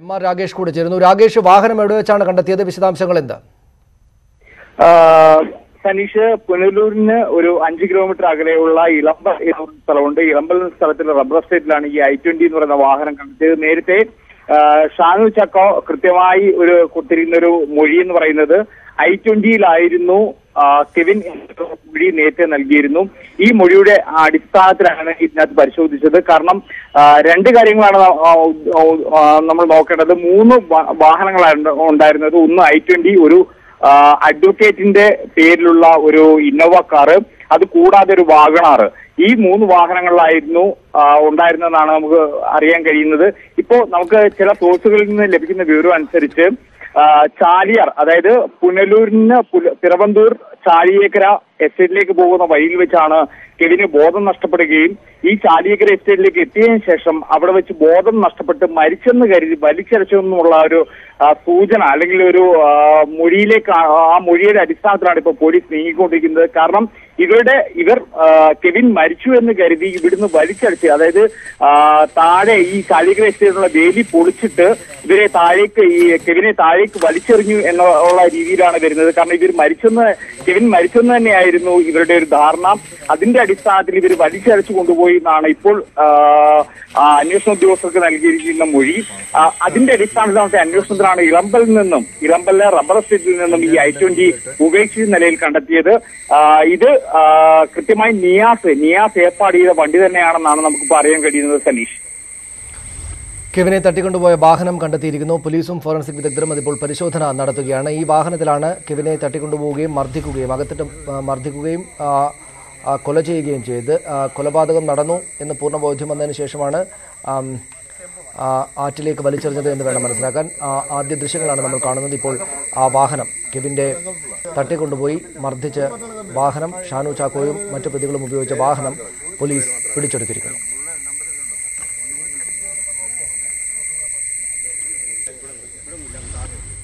M R Rakesh കൂടെ ചേരുന്നു. രാകേഷ് വാഹനം എവിടെ വെച്ചാണ് കണ്ടെത്തിയത്? വിശദാംശങ്ങൾ എന്താ? സനീഷ് പുനലൂരിന് ഒരു അഞ്ച് കിലോമീറ്റർ അകലെയുള്ള ഇളമ്പ സ്ഥലമുണ്ട്. ഇളമ്പൽ സ്ഥലത്തിലെ റബ്ബർ എസ്റ്റേറ്റിലാണ് ഈ ഐ ട്വന്റി എന്ന് പറയുന്ന വാഹനം കണ്ടെത്തിയത്. നേരത്തെ ഷാനു ചക്കോ കൃത്യമായി ഒരു കൊടുത്തിരിക്കുന്ന ഒരു മൊഴി എന്ന് പറയുന്നത് ഐ ട്വന്റിയിലായിരുന്നു. കെവിൻ മൊഴി നേരത്തെ നൽകിയിരുന്നു. ഈ മൊഴിയുടെ അടിസ്ഥാനത്തിലാണ് ഇതിനകത്ത് പരിശോധിച്ചത്. കാരണം രണ്ട് കാര്യങ്ങളാണ് നമ്മൾ നോക്കേണ്ടത്. മൂന്ന് വാഹനങ്ങളാണ് ഉണ്ടായിരുന്നത്. ഒന്ന് ഐ ട്വന്റി ഒരു അഡ്വക്കേറ്റിന്റെ പേരിലുള്ള ഒരു ഇന്നോവ കാറ് അത് കൂടാതെ ഒരു വാഗണാറ് ഈ മൂന്ന് വാഹനങ്ങളിലായിരുന്നു ഉണ്ടായിരുന്നതെന്നാണ് നമുക്ക് അറിയാൻ കഴിയുന്നത്. ഇപ്പോ നമുക്ക് ചില സോഴ്സുകളിൽ നിന്ന് ലഭിക്കുന്ന വിവരം അനുസരിച്ച് ചാലിയാർ അതായത് പുനലൂരിന് തിരുവന്തൂർ ചാലിയേക്കര എസ്റ്റേറ്റിലേക്ക് പോകുന്ന വഴിയിൽ വെച്ചാണ് കെവിന് ബോധം നഷ്ടപ്പെടുകയും ഈ ചാലിയേക്കര എസ്റ്റേറ്റിലേക്ക് എത്തിയതിനു ശേഷം അവിടെ വെച്ച് ബോധം നഷ്ടപ്പെട്ട് മരിച്ചെന്ന് കരുതി വലിച്ചരച്ചെന്നുള്ള ഒരു സൂചന അല്ലെങ്കിൽ ഒരു മൊഴിയിലേക്ക് ആ മൊഴിയുടെ അടിസ്ഥാനത്തിലാണ് ഇപ്പോൾ പോലീസ് നീങ്ങിക്കൊണ്ടിരിക്കുന്നത്. കാരണം ഇവരുടെ ഇവർ കെവിൻ മരിച്ചു എന്ന് കരുതി ഇവിടുന്ന് വലിച്ചടിച്ച് അതായത് താഴെ ഈ ചാലിയേക്കര എസ്റ്റേറ്റിലുള്ള വേലി പൊളിച്ചിട്ട് ഇവരെ താഴേക്ക് ഈ കെവിനെ താഴേക്ക് വലിച്ചെറിഞ്ഞു എന്നുള്ള രീതിയിലാണ് വരുന്നത്. കാരണം ഇവർ മരിച്ചെന്ന് കെവിൻ മരിച്ചെന്ന് തന്നെയായിരുന്നു ഇവരുടെ ഒരു ധാരണ. അതിന്റെ അടിസ്ഥാനത്തിൽ ഇവർ വലിച്ചരച്ചു കൊണ്ടുപോയി എന്നാണ് ഇപ്പോൾ അന്വേഷണ ഉദ്യോഗസ്ഥർക്ക് നൽകിയിരിക്കുന്ന മൊഴി. അതിന്റെ അടിസ്ഥാനത്തിൽ നമുക്ക് അന്വേഷണത്തിലാണ് ഇളമ്പലിൽ നിന്നും ഇളമ്പലിലെ റബ്ബർ എസ്റ്റേറ്റിൽ നിന്നും ഈ ഐ ട്വന്റി ഉപേക്ഷിച്ച നിലയിൽ കണ്ടെത്തിയത്. ഇത് കൃത്യമായി നിയാസ് നിയാസ് ഏർപ്പാട് ചെയ്ത വണ്ടി തന്നെയാണെന്നാണ് നമുക്ക് പറയാൻ കഴിയുന്നത് സനീഷ്. കെവിനെ തട്ടിക്കൊണ്ടുപോയ വാഹനം കണ്ടെത്തിയിരിക്കുന്നു. പോലീസും ഫോറൻസിക് വിദഗ്ധരും അതിപ്പോൾ പരിശോധന നടത്തുകയാണ്. ഈ വാഹനത്തിലാണ് കെവിനെ തട്ടിക്കൊണ്ടുപോവുകയും മർദ്ദിക്കുകയും അകത്തിട്ട് മർദ്ദിക്കുകയും കൊല ചെയ്യുകയും ചെയ്ത് കൊലപാതകം നടന്നു എന്ന് പൂർണ ബോധ്യം വന്നതിന് ശേഷമാണ് ആറ്റിലേക്ക് വലിച്ചെറിഞ്ഞത് എന്ന് വേണം മനസ്സിലാക്കാൻ. ആദ്യ ദൃശ്യങ്ങളാണ് നമ്മൾ കാണുന്നത്. ഇപ്പോൾ ആ വാഹനം കെവിന്റെ തട്ടിക്കൊണ്ടുപോയി മർദ്ദിച്ച് വാഹനം ഷാനു ചാക്കോയും മറ്റു പ്രതികളും ഉപയോഗിച്ച വാഹനം പോലീസ് പിടിച്ചെടുത്തിരിക്കുന്നു. ilang dahon.